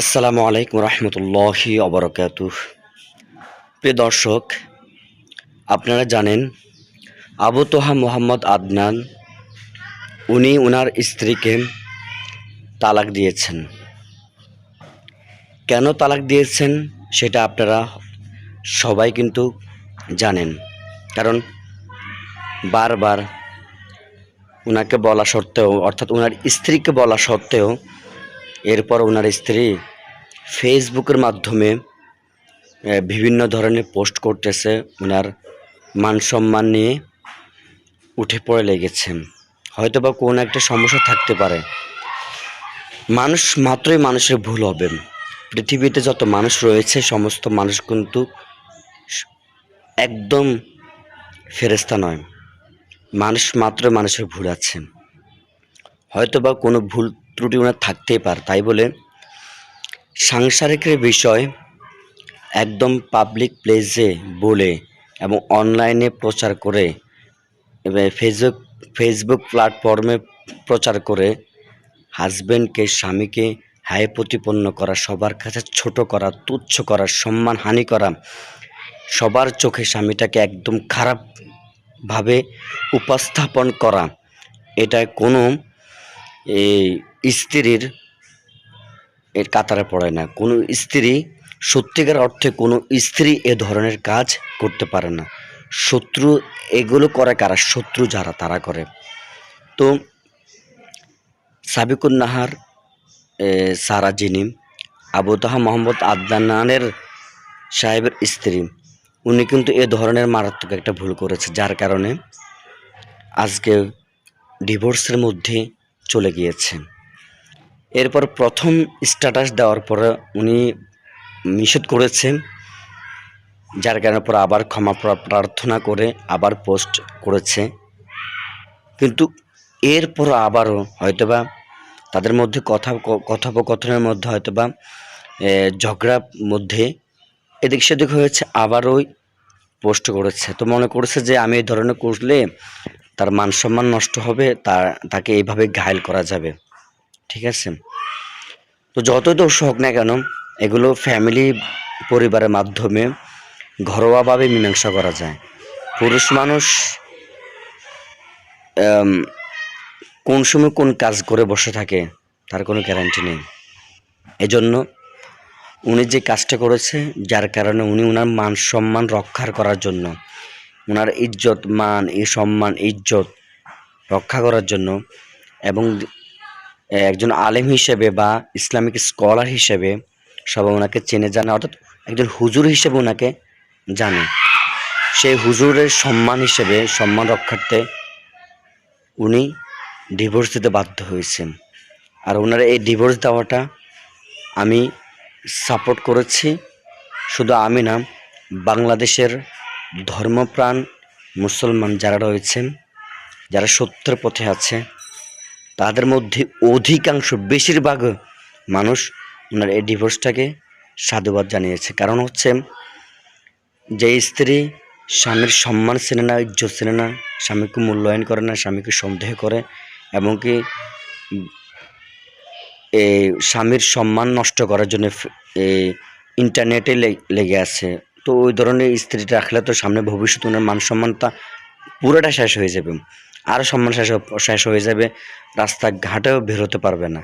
আসসালামু আলাইকুম রহমতুল্লাহি অবরকাত প্রিয় দর্শক, আপনারা জানেন, আবু তোহা মোহাম্মদ আদনান, উনি ওনার স্ত্রীকে তালাক দিয়েছেন। কেন তালাক দিয়েছেন সেটা আপনারা সবাই কিন্তু জানেন। কারণ বারবার ওনাকে বলা সত্ত্বেও, অর্থাৎ ওনার স্ত্রীকে বলা সত্ত্বেও এরপর ওনার স্ত্রী ফেসবুকের মাধ্যমে বিভিন্ন ধরনের পোস্ট করতেছে। ওনার মান সম্মান নিয়ে উঠে পড়ে লেগেছেন। হয়তো বা কোনো একটা সমস্যা থাকতে পারে। মানুষ মাত্রই মানুষের ভুল হবে। পৃথিবীতে যত মানুষ রয়েছে, সমস্ত মানুষ কিন্তু একদম ফেরেস্তা নয়। মানুষ মাত্র মানুষের ভুল আছে। হয়তো বা কোনো ভুল ত্রুটি ওনার থাকতেই পারে, তাই বলে সাংসারিকের বিষয় একদম পাবলিক প্লেসে বলে এবং অনলাইনে প্রচার করে ফেসবুক ফেসবুক প্ল্যাটফর্মে প্রচার করে হাজব্যান্ডকে স্বামীকে হায় প্রতিপন্ন করা, সবার কাছে ছোট করা, তুচ্ছ করা, সম্মান হানি করা, সবার চোখে স্বামীটাকে একদম খারাপভাবে উপস্থাপন করা, এটা কোনো এই স্ত্রীর, এর কাতারে পড়ে না। কোনো স্ত্রী সত্যিকার অর্থে কোনো স্ত্রী এ ধরনের কাজ করতে পারে না। শত্রু এগুলো করে কারা? শত্রু যারা, তারা করে। তো সাবিকুন নাহার সারা যিনি আবু তাহা মোহাম্মদ আদনানের সাহেবের স্ত্রী, উনি কিন্তু এ ধরনের মারাত্মক একটা ভুল করেছে, যার কারণে আজকে ডিভোর্সের মধ্যে চলে গিয়েছে এরপর প্রথম স্ট্যাটাস দেওয়ার পরে উনি নিষেধ করেছেন, যার কারণে পর আবার ক্ষমা প্রার্থনা করে আবার পোস্ট করেছে। কিন্তু এরপর আবারও হয়তোবা তাদের মধ্যে কথা, কথোপকথনের মধ্যে হয়তোবা ঝগড়ার মধ্যে এদিক সেদিক হয়েছে, আবারও পোস্ট করেছে। তো মনে করেছে যে আমি এই ধরনের করলে তার মান সম্মান নষ্ট হবে তার তাকে এইভাবে ঘায়ল করা যাবে। ঠিক আছে? তো যতই দোষ হোক না কেন, এগুলো ফ্যামিলি পরিবারের মাধ্যমে ঘরোয়াভাবে মীমাংসা করা যায়। পুরুষ মানুষ কোন সময় কোন কাজ করে বসে থাকে, তার কোনো গ্যারান্টি নেই। এজন্য উনি যে কাজটা করেছে, যার কারণে উনি ওনার মান সম্মান রক্ষার করার জন্য ওনার ইজ্জত, মান, এই সম্মান, ইজ্জত রক্ষা করার জন্য এবং একজন আলেম হিসেবে বা ইসলামিক স্কলার হিসেবে সবাই ওনাকে চেনে, জানে, অর্থাৎ একজন হুজুর হিসেবে ওনাকে জানে। সেই হুজুরের সম্মান হিসেবে, সম্মান রক্ষার্থে উনি ডিভোর্স দিতে বাধ্য হয়েছেন। আর ওনার এই ডিভোর্স দেওয়াটা আমি সাপোর্ট করেছি। শুধু আমি না, বাংলাদেশের ধর্মপ্রাণ মুসলমান যারা রয়েছেন যারা সত্যের পথে আছে তাদের মধ্যে অধিকাংশ বেশিরভাগ মানুষ ওনার এই ডিভোর্সটাকে সাধুবাদ জানিয়েছে। কারণ হচ্ছে যে স্ত্রী স্বামীর সম্মান চেনে না ইজ্জত চেনে না স্বামীকে মূল্যায়ন করে না স্বামীকে সন্দেহ করে উম, এই স্বামীর সম্মান নষ্ট করার জন্য ইন্টারনেটে লেগে আছে। তো ওই ধরনের স্ত্রীটা রাখলে তো সামনে ভবিষ্যতে ওনার মান সম্মানটা পুরোটা শেষ হয়ে যাবে। আরও সম্মান শেষ শেষ হয়ে যাবে, রাস্তাঘাটেও বেরোতে পারবে না।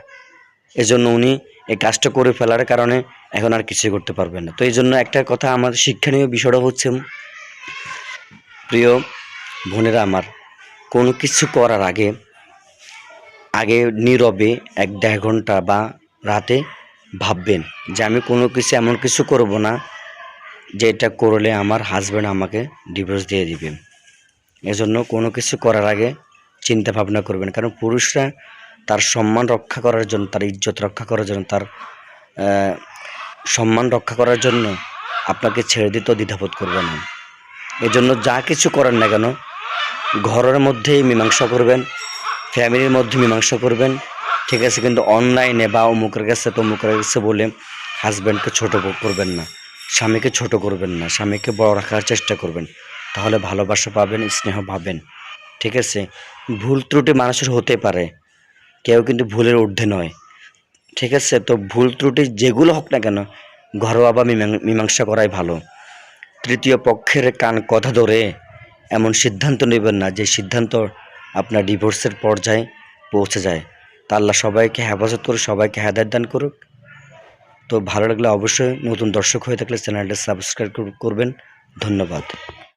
এজন্য উনি এই কাজটা করে ফেলার কারণে এখন আর কিছুই করতে পারবে না। তো এই জন্য একটা কথা আমার শিক্ষণীয় বিষয়টা হচ্ছে, প্রিয় বোনেরা আমার, কোনো কিছু করার আগে আগে নীরবে এক দেড় ঘণ্টা বা রাতে ভাববেন যে আমি কোনো কিছু এমন কিছু করব না যে এটা করলে আমার হাজব্যান্ড আমাকে ডিভোর্স দিয়ে দিবে। এজন্য কোনো কিছু করার আগে চিন্তা ভাবনা করবেন। কারণ পুরুষরা তার সম্মান রক্ষা করার জন্য, তার ইজ্জত রক্ষা করার জন্য, তার সম্মান রক্ষা করার জন্য আপনাকে ছেড়ে দিতেও দ্বিধাবোধ করবে না। এজন্য যা কিছু করেন না কেন, ঘরের মধ্যেই মীমাংসা করবেন, ফ্যামিলির মধ্যে মীমাংসা করবেন। ঠিক আছে, কিন্তু অনলাইনে বা অমুকের কাছে তমুকের কাছে বলে হাজব্যান্ডকে ছোটো করবেন না। স্বামীকে ছোট করবেন না, স্বামীকে বড় রাখার চেষ্টা করবেন। তাহলে ভালোবাসা পাবেন, স্নেহ পাবেন। ঠিক আছে? ভুল ত্রুটি মানুষের হতে পারে। কেউ কিন্তু ভুলের ঊর্ধ্বে নয়। ঠিক আছে? তো ভুল ত্রুটি যেগুলো হোক না কেন, ঘরোয়া বা মীমাংসা করাই ভালো। তৃতীয় পক্ষের কান কথা ধরে এমন সিদ্ধান্ত নেবেন না যে সিদ্ধান্ত আপনার ডিভোর্সের পর্যায়ে পৌঁছে যায়। তা আল্লাহ সবাইকে হেফাজত করে সবাইকে হেদায়ত দান করুক। তো ভালো লাগলে অবশ্যই নতুন দর্শক হয়ে থাকলে চ্যানেলটা সাবস্ক্রাইব করবেন। ধন্যবাদ।